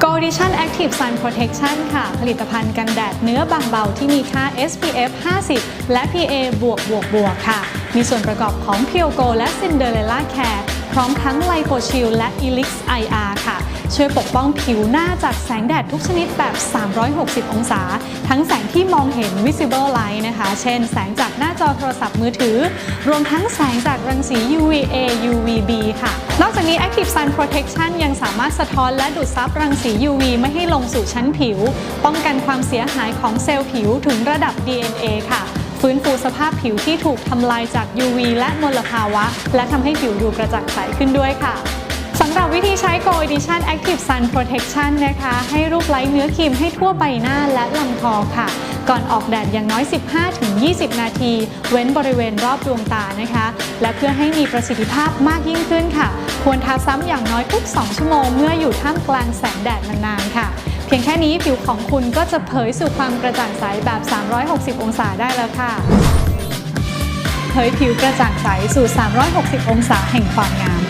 Goldition Active Sun Protection ค่ะ ผลิตภัณฑ์กันแดดเนื้อบางเบาที่มีค่า SPF 50 และ PA บวกบวกบวกค่ะ มีส่วนประกอบของ Pure Go และ Cinderella Care พร้อมทั้ง Licochil และ Elix IR ค่ะ ช่วยปกป้องผิวหน้าจากแสงแดดทุกชนิดแบบ 360 องศา ทั้งแสงที่มองเห็น visible light นะคะ เช่น แสงจากหน้าจอโทรศัพท์มือถือ รวมทั้งแสงจากรังสี UVA UVB ค่ะ นอกจากนี้ Active Sun Protection ยังสามารถสะท้อนและดูดซับรังสี UV ไม่ให้ลงสู่ชั้นผิว ป้องกันความเสียหายของเซลล์ผิวถึงระดับ DNA ค่ะฟื้นฟูสภาพผิวที่ถูกทำลายจาก UV และมลภาวะ และทำให้ผิวดูกระจ่างใสขึ้นด้วยค่ะำหรับวิธีใช้ Go Edition Active Sun Protection นะคะ ให้รูปไล้เนื้อครีมให้ทั่วใบหน้าและลำคอค่ะ ก่อนออกแดดอย่างน้อย 15-20 นาที เว้นบริเวณรอบดวงตานะคะ และเพื่อให้มีประสิทธิภาพมากยิ่งขึ้นค่ะ ควรทาซ้ำอย่างน้อยทุก 2 ชั่วโมง เมื่ออยู่ท่ามกลางแสงแดดนานๆค่ะเพียงแค่นี้ผิวของคุณก็จะเผยสู่ความกระจ่างใสแบบ 360 องศาได้แล้วค่ะ เผยผิวกระจ่างใสสู่ 360 องศาแห่งความงาม